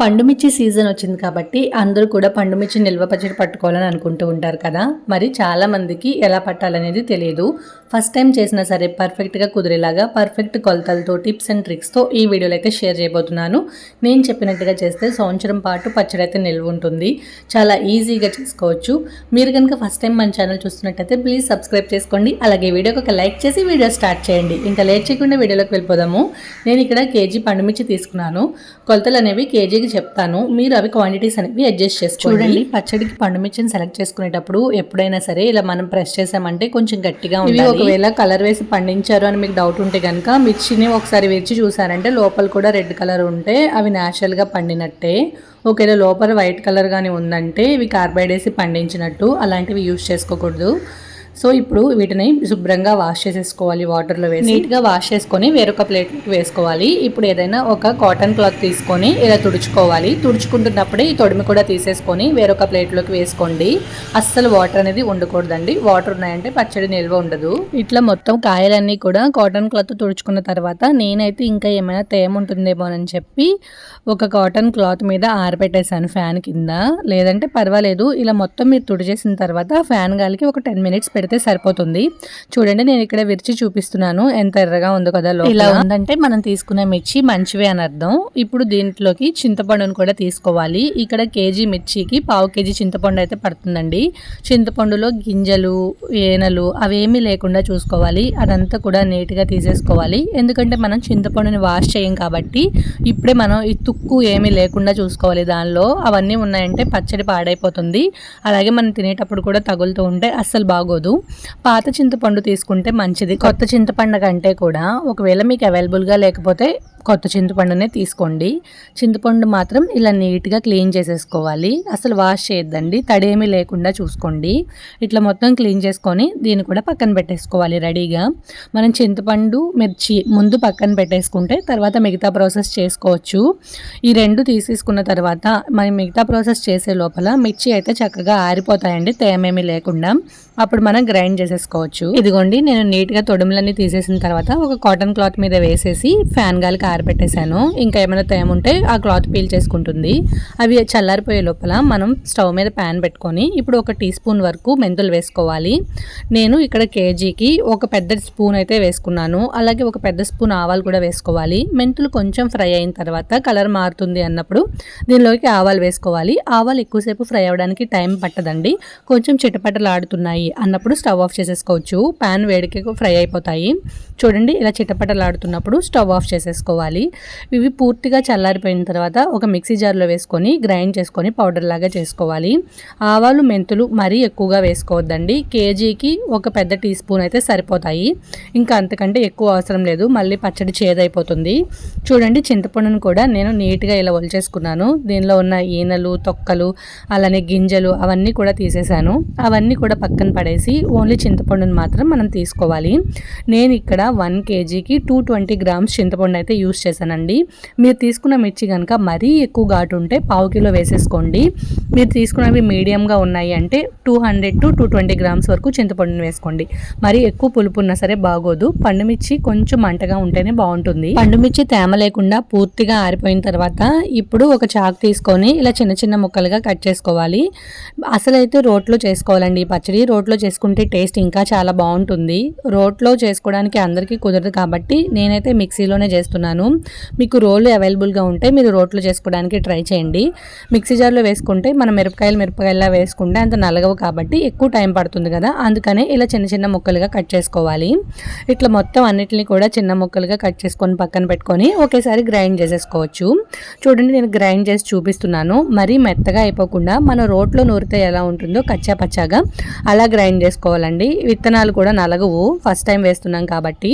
పండుమిర్చి season వచ్చింది కాబట్టి అందరూ కూడా పండుమిర్చి నిల్వ పచ్చడి పట్టుకోవాలని అనుకుంటూ ఉంటారు కదా. మరి చాలామందికి ఎలా పట్టాలనేది తెలియదు. ఫస్ట్ టైం చేసినా సరే పర్ఫెక్ట్గా కుదిరేలాగా పర్ఫెక్ట్ కొలతలతో టిప్స్ అండ్ ట్రిక్స్తో ఈ వీడియోలో అయితే షేర్ చేయబోతున్నాను. నేను చెప్పినట్టుగా చేస్తే సంవత్సరం పాటు పచ్చడి అయితే నిల్వ ఉంటుంది. చాలా ఈజీగా చేసుకోవచ్చు. మీరు కనుక ఫస్ట్ టైం మన ఛానల్ చూస్తున్నట్టయితే ప్లీజ్ సబ్స్క్రైబ్ చేసుకోండి. అలాగే వీడియోకి ఒక లైక్ చేసి వీడియో స్టార్ట్ చేయండి. ఇంకా లేట్ చేయకుండా వీడియోలోకి వెళ్ళిపోదాము. నేను ఇక్కడ కేజీ పండుమిర్చి తీసుకున్నాను. కొలతలు అనేవి కేజీకి చెప్తాను. మీరు అవి క్వాంటిటీస్ అనేవి అడ్జస్ట్ చేసుకోండి. చూడండి పచ్చడికి పండుమిర్చిని సెలెక్ట్ చేసుకునేటప్పుడు ఎప్పుడైనా సరే ఇలా మనం ప్రెస్ చేసామంటే కొంచెం గట్టిగా ఉంది ఒకవేళ కలర్ వేసి పండించారు అని మీకు డౌట్ ఉంటే కనుక మిర్చిని ఒకసారి విరిచి చూసారంటే లోపల కూడా రెడ్ కలర్ ఉంటే అవి న్యాచురల్గా పండినట్టే. ఒకవేళ లోపల వైట్ కలర్ కానీ ఉందంటే ఇవి కార్బైడ్ వేసి పండించినట్టు అలాంటివి యూజ్ చేసుకోకూడదు. సో ఇప్పుడు వీటిని శుభ్రంగా వాష్ చేసేసుకోవాలి వాటర్లో వేసి. నీట్గా వాష్ చేసుకొని వేరొక ప్లేట్లోకి వేసుకోవాలి. ఇప్పుడు ఏదైనా ఒక కాటన్ క్లాత్ తీసుకొని ఇలా తుడుచుకోవాలి. తుడుచుకుంటున్నప్పుడే ఈ తొడిమి కూడా తీసేసుకొని వేరొక ప్లేట్లోకి వేసుకోండి. అస్సలు వాటర్ అనేది ఉండకూడదండి. వాటర్ ఉన్నాయంటే పచ్చడి నిల్వ ఉండదు. ఇట్లా మొత్తం కాయలన్నీ కూడా కాటన్ క్లాత్ తుడుచుకున్న తర్వాత నేనైతే ఇంకా ఏమైనా తేమ ఉంటుందేమో అని చెప్పి ఒక కాటన్ క్లాత్ మీద ఆరబెట్టేశాను ఫ్యాన్ కింద. లేదంటే పర్వాలేదు ఇలా మొత్తం మీరు తుడిచేసిన తర్వాత ఫ్యాన్ గాలికి ఒక టెన్ మినిట్స్ పెడితే సరిపోతుంది. చూడండి నేను ఇక్కడ విరిచి చూపిస్తున్నాను. ఎంత ఎర్రగా ఉందో కదా ఇలా ఉందంటే మనం తీసుకునే మిర్చి మంచివే అని అర్థం. ఇప్పుడు దీంట్లోకి చింతపండును కూడా తీసుకోవాలి. ఇక్కడ కేజీ మిర్చికి పావు కేజీ చింతపండు అయితే పడుతుందండి. చింతపండులో గింజలు ఏనలు అవేమీ లేకుండా చూసుకోవాలి. అదంతా కూడా నీట్గా తీసేసుకోవాలి. ఎందుకంటే మనం చింతపండుని వాష్ చేయం కాబట్టి ఇప్పుడే మనం ఈ తుక్కు ఏమీ లేకుండా చూసుకోవాలి దానిలో. అవన్నీ ఉన్నాయంటే పచ్చడి పాడైపోతుంది. అలాగే మనం తినేటప్పుడు కూడా తగులుతూ ఉంటే అస్సలు బాగోదు. పాత చింతపండు తీసుకుంటే మంచిది. కొత్త చింతపండు కంటే కూడా ఒకవేళ మీకు అవైలబుల్గా లేకపోతే కొత్త చింతపండునే తీసుకోండి. చింతపండు మాత్రం ఇలా నీట్గా క్లీన్ చేసేసుకోవాలి. అసలు వాష్ చేయొద్దండి. తడేమీ లేకుండా చూసుకోండి. ఇట్లా మొత్తం క్లీన్ చేసుకొని దీన్ని కూడా పక్కన పెట్టేసుకోవాలి రెడీగా. మనం చింతపండు మిర్చి ముందు పక్కన పెట్టేసుకుంటే తర్వాత మిగతా ప్రాసెస్ చేసుకోవచ్చు. ఈ రెండు తీసేసుకున్న తర్వాత మనం మిగతా ప్రాసెస్ చేసే లోపల మిర్చి అయితే చక్కగా ఆరిపోతాయండి. తేమేమీ లేకుండా. అప్పుడు మనం గ్రైండ్ చేసేసుకోవచ్చు. ఇదిగోండి నేను నీట్గా తొడుములన్నీ తీసేసిన తర్వాత ఒక కాటన్ క్లాత్ మీద వేసేసి ఫ్యాన్ గాలికి ఆరబెట్టేశాను ఇంకా ఏమైనా తేమ ఉంటే ఆ క్లాత్ పీల్ చేసుకుంటుంది. అవి చల్లారిపోయే లోపల మనం స్టవ్ మీద ప్యాన్ పెట్టుకొని ఇప్పుడు ఒక టీ స్పూన్ వరకు మెంతులు వేసుకోవాలి. నేను ఇక్కడ కేజీకి ఒక పెద్ద స్పూన్ అయితే వేసుకున్నాను. అలాగే ఒక పెద్ద స్పూన్ ఆవాలు కూడా వేసుకోవాలి. మెంతులు కొంచెం ఫ్రై అయిన తర్వాత కలర్ మారుతుంది అన్నప్పుడు దీనిలోకి ఆవాలు వేసుకోవాలి. ఆవాలు ఎక్కువసేపు ఫ్రై అవ్వడానికి టైం పట్టదండి. కొంచెం చిటపటలాడుతున్నాయి అన్నప్పుడు స్టవ్ ఆఫ్ చేసేసుకోవచ్చు. ప్యాన్ వేడికి ఫ్రై అయిపోతాయి. చూడండి ఇలా చిటపటలాడుతున్నప్పుడు స్టవ్ ఆఫ్ చేసేసుకోవాలి. ఇవి పూర్తిగా చల్లారిపోయిన తర్వాత ఒక మిక్సీ జార్లో వేసుకొని గ్రైండ్ చేసుకొని పౌడర్ లాగా చేసుకోవాలి. ఆవాలు మెంతులు మరీ ఎక్కువగా వేసుకోవద్దండి. కేజీకి ఒక పెద్ద టీ స్పూన్ అయితే సరిపోతాయి. ఇంకా అంతకంటే ఎక్కువ అవసరం లేదు. మళ్ళీ పచ్చడి చేదైపోతుంది. చూడండి చింతపండును కూడా నేను నీట్గా ఇలా ఒలిచేసుకున్నాను. దీనిలో ఉన్న ఈనలు తొక్కలు అలానే గింజలు అవన్నీ కూడా తీసేశాను. అవన్నీ కూడా పక్కన పడేసి ఓన్లీ చింతపండును మాత్రం మనం తీసుకోవాలి. నేను ఇక్కడ వన్ కేజీకి టూ ట్వంటీ గ్రామ్స్ చింతపండు అయితే యూస్ చేశానండి. మీరు తీసుకున్న మిర్చి కనుక మరీ ఎక్కువ ఘాటు ఉంటే పావు కిలో వేసేసుకోండి. మీరు తీసుకున్నవి మీడియంగా ఉన్నాయి అంటే two hundred to two twenty grams వరకు చింతపండుని వేసుకోండి. మరి ఎక్కువ పులుపు ఉన్నా సరే బాగోదు. పండుమిర్చి కొంచెం మంటగా ఉంటేనే బాగుంటుంది. పండుమిర్చి తేమ లేకుండా పూర్తిగా ఆరిపోయిన తర్వాత ఇప్పుడు ఒక చాకు తీసుకొని ఇలా చిన్న చిన్న ముక్కలుగా కట్ చేసుకోవాలి. అసలైతే రోట్లో చేసుకోవాలండి ఈ పచ్చడి. రోట్లో చేసుకుంటే టేస్ట్ ఇంకా చాలా బాగుంటుంది. రోట్లో చేసుకోవడానికి అందరికీ కుదరదు కాబట్టి నేనైతే మిక్సీలోనే చేస్తున్నాను. మీకు రోళ్ళు అవైలబుల్గా ఉంటే మీరు రోట్లో చేసుకోవడానికి ట్రై చేయండి. మిక్సీ జార్లో వేసుకుంటే మన మిరపకాయలు మిరపకాయలా వేసుకుంటే అంత నలగవు కాబట్టి ఎక్కువ టైం పడుతుంది కదా. అందుకనే ఇలా చిన్న చిన్న ముక్కలుగా కట్ చేసుకోవాలి. ఇట్లా మొత్తం అన్నిటిని కూడా చిన్న ముక్కలుగా కట్ చేసుకొని పక్కన పెట్టుకొని ఒకేసారి గ్రైండ్ చేసేసుకోవచ్చు. చూడండి నేను గ్రైండ్ చేసి చూపిస్తున్నాను. మరీ మెత్తగా అయిపోకుండా మన రోట్లో నూరితే ఎలా ఉంటుందో కచ్చా పచ్చాగా అలా గ్రైండ్ చేసుకోవాలండి. విత్తనాలు కూడా నలగవు. ఫస్ట్ టైం వేస్తున్నాం కాబట్టి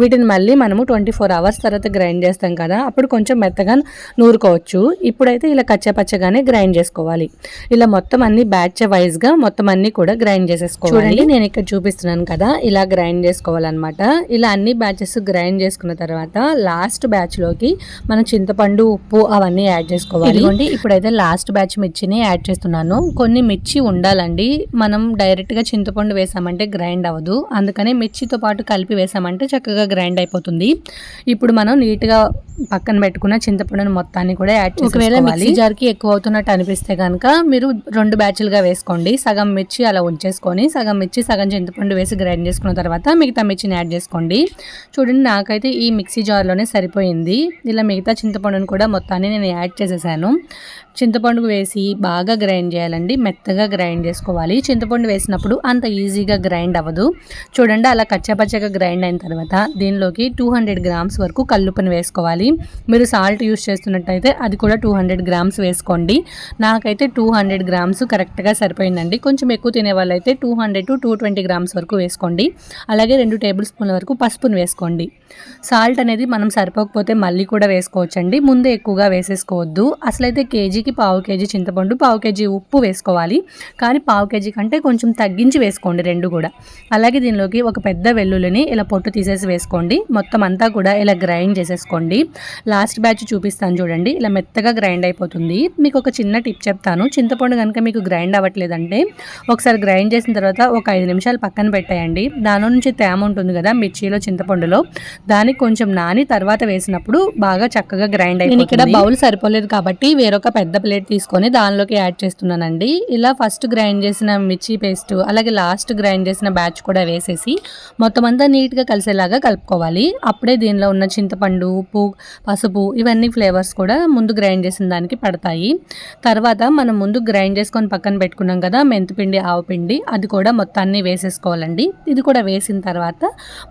వీటిని మళ్ళీ మనము ట్వంటీ ఫోర్ అవర్స్ తర్వాత గ్రైండ్ చేస్తాం కదా. అప్పుడు కొంచెం మెత్తగా నూరుకోవచ్చు. ఇప్పుడైతే ఇలా కచ్చా పచ్చగానే గ్రైండ్ చేసుకోవాలి. చేసుకోవాలి ఇలా మొత్తం అన్ని బ్యాచ్ వైజ్గా మొత్తం అన్ని కూడా గ్రైండ్ చేసేసుకోవాలి. చూడండి. నేను ఇక్కడ చూపిస్తున్నాను కదా ఇలా గ్రైండ్ చేసుకోవాలన్నమాట. ఇలా అన్ని బ్యాచెస్ గ్రైండ్ చేసుకున్న తర్వాత లాస్ట్ బ్యాచ్లోకి మనం చింతపండు ఉప్పు అవన్నీ యాడ్ చేసుకోవాలి. ఇదిగోండి ఇప్పుడైతే లాస్ట్ బ్యాచ్ మిర్చిని యాడ్ చేస్తున్నాను. కొన్ని మిర్చి ఉండాలండి. మనం డైరెక్ట్గా చింతపండు వేసామంటే గ్రైండ్ అవ్వదు. అందుకనే మిర్చితో పాటు కలిపి వేసామంటే చక్కగా గ్రైండ్ అయిపోతుంది. ఇప్పుడు మనం నీట్గా పక్కన పెట్టుకున్న చింతపండుని మొత్తాన్ని కూడా యాడ్ ఒకవేళ మిక్సీ జార్కి ఎక్కువ అవుతున్నట్టు అనిపిస్తే కనుక మీరు రెండు బ్యాచ్లుగా వేసుకోండి. సగం మిర్చి అలా ఉంచేసుకొని సగం మిర్చి సగం చింతపండు వేసి గ్రైండ్ చేసుకున్న తర్వాత మిగతా మిర్చిని యాడ్ చేసుకోండి. చూడండి నాకైతే ఈ మిక్సీ జార్లోనే సరిపోయింది. ఇలా మిగతా చింతపండుని కూడా మొత్తాన్ని నేను యాడ్ చేసేసాను. చింతపండు వేసి బాగా గ్రైండ్ చేయాలండి. మెత్తగా గ్రైండ్ చేసుకోవాలి. చింతపండు వేసినప్పుడు అంత ఈజీగా గ్రైండ్ అవ్వదు. చూడండి అలా కచ్చాపచ్చగా గ్రైండ్ అయిన తర్వాత దీనిలోకి టూ హండ్రెడ్ గ్రామ్స్ వరకు కల్లుపని వేసుకోవాలి. మీరు సాల్ట్ యూస్ చేస్తున్నట్టయితే అది కూడా టూ హండ్రెడ్ గ్రామ్స్ వేసుకోండి. నాకైతే టూ హండ్రెడ్ గ్రామ్స్ కరెక్ట్గా సరిపోయిందండి. కొంచెం ఎక్కువ తినే వాళ్ళైతే two hundred to two twenty grams వరకు వేసుకోండి. అలాగే రెండు టేబుల్ స్పూన్ల వరకు పసుపును వేసుకోండి. సాల్ట్ అనేది మనం సరిపోకపోతే మళ్ళీ కూడా వేసుకోవచ్చండి. ముందే ఎక్కువగా వేసేసుకోవద్దు. అసలైతే కేజీకి పావు కేజీ చింతపండు పావు కేజీ ఉప్పు వేసుకోవాలి. కానీ పావు కేజీ కంటే కొంచెం తగ్గించి వేసుకోండి రెండు కూడా. అలాగే దీనిలోకి ఒక పెద్ద వెల్లుల్లిని ఇలా పొట్టు తీసేసి వేసుకోండి. మొత్తం అంతా కూడా ఇలా గ్రైండ్ చేసేసుకోండి. లాస్ట్ బ్యాచ్ చూపిస్తాను చూడండి. ఇలా మెత్తగా గ్రైండ్ అయిపోతుంది. మీకు ఒక చిన్న టిప్ చెప్తాను. చింతపండు కనుక మీకు గ్రైండ్ అవ్వట్లేదంటే ఒకసారి గ్రైండ్ చేసిన తర్వాత ఒక ఐదు నిమిషాలు పక్కన పెట్టేయండి. దాని నుంచి తేమ ఉంటుంది కదా మిర్చిలో చింతపండులో. దానికి కొంచెం నాని తర్వాత వేసినప్పుడు బాగా చక్కగా గ్రైండ్ అయిపోయింది ఇక్కడ బౌల్ సరిపోలేదు కాబట్టి వేరొక పెద్ద ప్లేట్ తీసుకొని దానిలోకి యాడ్ చేస్తున్నానండి. ఇలా ఫస్ట్ గ్రైండ్ చేసిన మిర్చి పేస్ట్ అలాగే లాస్ట్ గ్రైండ్ చేసిన బ్యాచ్ కూడా వేసేసి మొత్తం అంతా నీట్గా కలిసేలాగా కలుపుకోవాలి. అప్పుడే దీనిలో ఉన్న చింతపండు ఉప్పు పసుపు ఇవన్నీ ఫ్లేవర్స్ కూడా ముందు గ్రైండ్ చేసిన దానికి పడతాయి. తర్వాత మనం మనం ముందు గ్రైండ్ చేసుకొని పక్కన పెట్టుకున్నాం కదా మెంతిపిండి ఆవపిండి అది కూడా మొత్తాన్ని వేసేసుకోవాలండి. ఇది కూడా వేసిన తర్వాత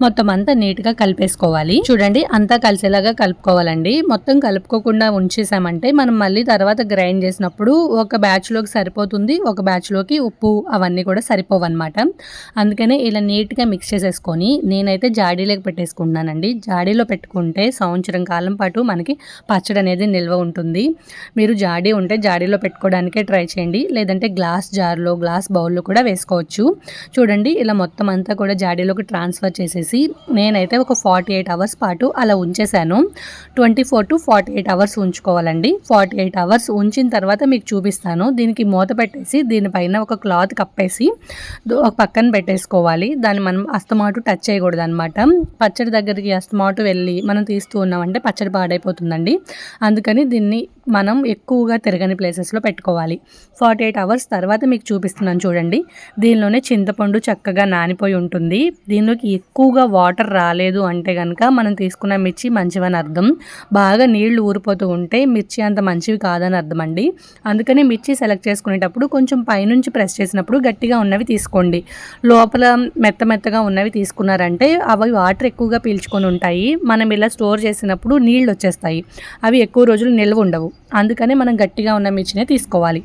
మొత్తం అంతా నీట్గా కలిపేసుకోవాలి. చూడండి అంతా కలిసేలాగా కలుపుకోవాలండి. మొత్తం కలుపుకోకుండా ఉంచేసామంటే మనం మళ్ళీ తర్వాత గ్రైండ్ చేసినప్పుడు ఒక బ్యాచ్లోకి సరిపోతుంది ఒక బ్యాచ్లోకి ఉప్పు అవన్నీ కూడా సరిపోవన్నమాట. అందుకనే ఇలా నీట్గా మిక్స్ చేసేసుకొని నేనైతే జాడీలోకి పెట్టేసుకుంటున్నానండి. జాడీలో పెట్టుకుంటే సంవత్సరం కాలం పాటు మనకి పచ్చడి అనేది నిల్వ ఉంటుంది. మీరు జాడీ ఉంటే జాడీలో పెట్టుకోవడానికి ట్రై చేయండి. లేదంటే గ్లాస్ జార్లో గ్లాస్ బౌల్లో కూడా వేసుకోవచ్చు. చూడండి ఇలా మొత్తం అంతా కూడా జాడీలోకి ట్రాన్స్ఫర్ చేసేసి నేనైతే ఒక ఫార్టీ ఎయిట్ అవర్స్ పాటు అలా ఉంచేశాను twenty four to forty eight hours ఉంచుకోవాలండి. Forty eight hours ఉంచిన తర్వాత మీకు చూపిస్తాను. దీనికి మూత పెట్టేసి దీనిపైన ఒక క్లాత్ కప్పేసి ఒక పక్కన పెట్టేసుకోవాలి. దాన్ని మనం అస్తమాటు టచ్ చేయకూడదు అనమాట పచ్చడి దగ్గరికి అస్తమాటు వెళ్ళి మనం తీస్తూ ఉన్నామంటే పచ్చడి పాడైపోతుందండి. అందుకని దీన్ని మనం ఎక్కువగా తిరగని ప్లేసెస్లో పెట్టుకోవాలి. ఫార్టీ ఎయిట్ అవర్స్ తర్వాత మీకు చూపిస్తున్నాను చూడండి. దీనిలోనే చింతపండు చక్కగా నానిపోయి ఉంటుంది. దీనిలోకి ఎక్కువగా వాటర్ రాలేదు అంటే కనుక మనం తీసుకున్న మిర్చి మంచివని అర్థం. బాగా నీళ్ళు ఊరిపోతూ ఉంటే మిర్చి అంత మంచివి కాదని అర్థం అండి అందుకని మిర్చి సెలెక్ట్ చేసుకునేటప్పుడు కొంచెం పైనుంచి ప్రెస్ చేసినప్పుడు గట్టిగా ఉన్నవి తీసుకోండి. లోపల మెత్త మెత్తగా ఉన్నవి తీసుకున్నారంటే అవి వాటర్ ఎక్కువగా పీల్చుకొని ఉంటాయి. మనం ఇలా స్టోర్ చేసినప్పుడు నీళ్ళు వచ్చేస్తాయి. అవి ఎక్కువ రోజులు నిల్వ ఉండవు. అందుకనే మనం గట్టిగా ఉన్న మిర్చినే తీసుకోవాలి.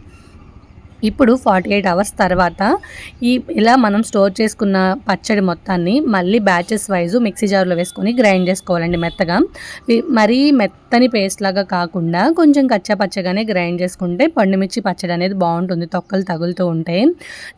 ఇప్పుడు ఫార్టీ ఎయిట్ అవర్స్ తర్వాత ఈ ఇలా మనం స్టోర్ చేసుకున్న పచ్చడి మొత్తాన్ని మళ్ళీ బ్యాచెస్ వైజు మిక్సీ జార్లో వేసుకొని గ్రైండ్ చేసుకోవాలండి మెత్తగా. మరీ మెత్తని పేస్ట్ లాగా కాకుండా కొంచెం కచ్చా పచ్చగానే గ్రైండ్ చేసుకుంటే పండుమిర్చి పచ్చడి అనేది బాగుంటుంది తొక్కలు తగులుతూ ఉంటే.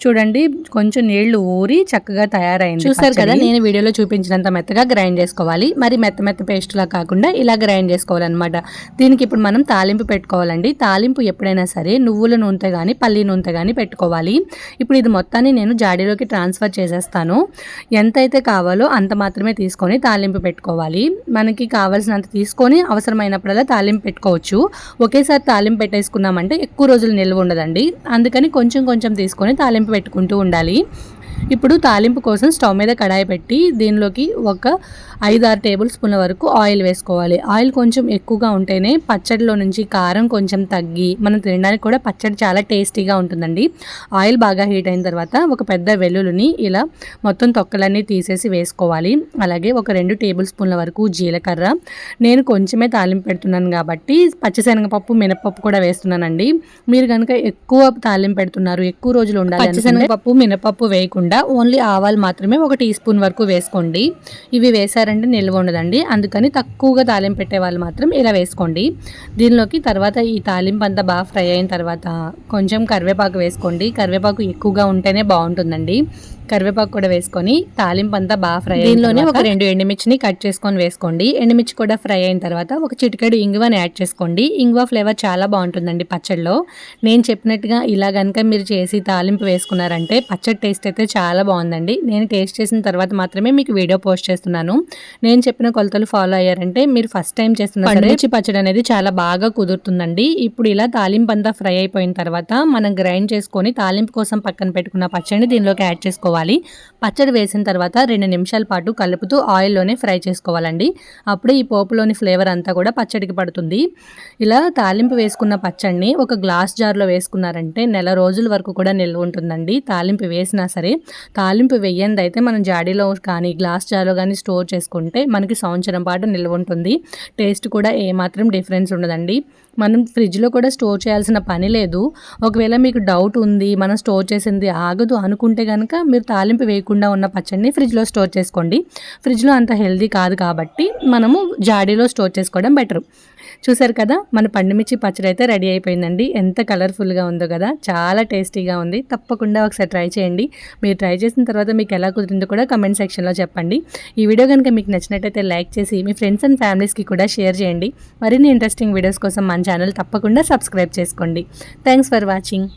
చూడండి కొంచెం నీళ్ళు ఊరి చక్కగా తయారైంది చూసారు కదా నేను వీడియోలో చూపించినంత మెత్తగా గ్రైండ్ చేసుకోవాలి. మరి మెత్త మెత్త పేస్ట్ లా కాకుండా ఇలా గ్రైండ్ చేసుకోవాలన్నమాట. దీనికి ఇప్పుడు మనం తాలింపు పెట్టుకోవాలండి. తాలింపు ఎప్పుడైనా సరే నువ్వుల నూనె కానీ పల్లి నూనె కానీ పెట్టుకోవాలి. ఇప్పుడు ఇది మొత్తాన్ని నేను జాడీలోకి ట్రాన్స్ఫర్ చేసేస్తాను. ఎంతైతే కావాలో అంత మాత్రమే తీసుకొని తాలింపు పెట్టుకోవాలి. మనకి కావాల్సినంత తీసుకొని అవసరమైనప్పుడల్లా తాలింపు పెట్టుకోవచ్చు. ఒకేసారి తాలింపు పెట్టేసుకున్నామంటే ఎక్కువ రోజులు నిల్వ ఉండదండి. అందుకని కొంచెం కొంచెం తీసుకొని తాలింపు పెట్టుకుంటూ ఉండాలి. ఇప్పుడు తాలింపు కోసం స్టవ్ మీద కడాయి పెట్టి దీనిలోకి ఒక ఐదు ఆరు టేబుల్ స్పూన్ల వరకు ఆయిల్ వేసుకోవాలి. ఆయిల్ కొంచెం ఎక్కువగా ఉంటేనే పచ్చడిలో నుంచి కారం కొంచెం తగ్గి మనం తినడానికి కూడా పచ్చడి చాలా టేస్టీగా ఉంటుందండి. ఆయిల్ బాగా హీట్ అయిన తర్వాత ఒక పెద్ద వెల్లుల్లిని ఇలా మొత్తం తొక్కలన్నీ తీసేసి వేసుకోవాలి. అలాగే ఒక రెండు టేబుల్ స్పూన్ల వరకు జీలకర్ర. నేను కొంచెమే తాలింపు పెడుతున్నాను కాబట్టి పచ్చిశనగపప్పు మినపప్పు కూడా వేస్తున్నానండి. మీరు కనుక ఎక్కువ తాలింపు పెడుతున్నారు ఎక్కువ రోజులు ఉండాలి పచ్చిశనగపప్పు మినపప్పు వేయకుండా కాకుండా ఓన్లీ ఆవాలు మాత్రమే ఒక టీ స్పూన్ వరకు వేసుకోండి. ఇవి వేసారంటే నిల్వ ఉండదండి. అందుకని తక్కువగా తాలింపు పెట్టే వాళ్ళు మాత్రం ఇలా వేసుకోండి. దీనిలోకి తర్వాత ఈ తాలింపు అంతా బాగా ఫ్రై అయిన తర్వాత కొంచెం కరివేపాకు వేసుకోండి. కరివేపాకు ఎక్కువగా ఉంటేనే బాగుంటుందండి. కరివేపాకు కూడా వేసుకొని తాలింపు అంతా బాగా ఫ్రై దీనిలోనే ఒక రెండు ఎండుమిర్చిని కట్ చేసుకొని వేసుకోండి. ఎండుమిర్చి కూడా ఫ్రై అయిన తర్వాత ఒక చిటికెడు ఇంగువని యాడ్ చేసుకోండి. ఇంగువ ఫ్లేవర్ చాలా బాగుంటుందండి పచ్చడిలో నేను చెప్పినట్టుగా ఇలా కనుక మీరు చేసి తాలింపు వేసుకున్నారంటే పచ్చడి టేస్ట్ అయితే చాలా బాగుందండి. నేను టేస్ట్ చేసిన తర్వాత మాత్రమే మీకు వీడియో పోస్ట్ చేస్తున్నాను. నేను చెప్పిన కొలతలు ఫాలో అయ్యారంటే మీరు ఫస్ట్ టైం చేస్తున్న పండుమిర్చి పచ్చడి అనేది చాలా బాగా కుదురుతుందండి. ఇప్పుడు ఇలా తాలింపు అంతా ఫ్రై అయిపోయిన తర్వాత మనం గ్రైండ్ చేసుకొని తాలింపు కోసం పక్కన పెట్టుకున్న పచ్చడిని దీనిలోకి యాడ్ చేసుకోవాలి. పచ్చడి వేసిన తర్వాత రెండు నిమిషాల పాటు కలుపుతూ ఆయిల్లోనే ఫ్రై చేసుకోవాలండి. అప్పుడే ఈ పోపులోని ఫ్లేవర్ అంతా కూడా పచ్చడికి పడుతుంది. ఇలా తాలింపు వేసుకున్న పచ్చడిని ఒక గ్లాస్ జార్లో వేసుకున్నారంటే నెల రోజుల వరకు కూడా నిల్వ ఉంటుందండి. తాలింపు వేసినా సరే తాలింపు వెయ్యంది అయితే మనం జాడీలో కానీ గ్లాస్ జార్లో కానీ స్టోర్ చేసుకుంటే మనకి సంవత్సరం పాటు నిల్వ ఉంటుంది. టేస్ట్ కూడా ఏమాత్రం డిఫరెన్స్ ఉండదండి. మనం ఫ్రిడ్జ్లో కూడా స్టోర్ చేయాల్సిన పని లేదు. ఒకవేళ మీకు డౌట్ ఉంది మనం స్టోర్ చేసింది ఆగదు అనుకుంటే కనుక మీరు మీరు తాలింపు వేయకుండా ఉన్న పచ్చడిని ఫ్రిడ్జ్లో స్టోర్ చేసుకోండి. ఫ్రిడ్జ్లో అంత హెల్దీ కాదు కాబట్టి మనము జాడీలో స్టోర్ చేసుకోవడం బెటర్. చూసారు కదా మన పండుమిర్చి పచ్చడి అయితే రెడీ అయిపోయిందండి. ఎంత కలర్ఫుల్గా ఉందో కదా చాలా టేస్టీగా ఉంది. తప్పకుండా ఒకసారి ట్రై చేయండి. మీరు ట్రై చేసిన తర్వాత మీకు ఎలా కుదిరిందో కూడా కమెంట్ సెక్షన్లో చెప్పండి. ఈ వీడియో కనుక మీకు నచ్చినట్టయితే లైక్ చేసి మీ ఫ్రెండ్స్ అండ్ ఫ్యామిలీస్కి కూడా షేర్ చేయండి. మరిన్ని ఇంట్రెస్టింగ్ వీడియోస్ కోసం మన ఛానల్ తప్పకుండా సబ్స్క్రైబ్ చేసుకోండి. Thanks for watching.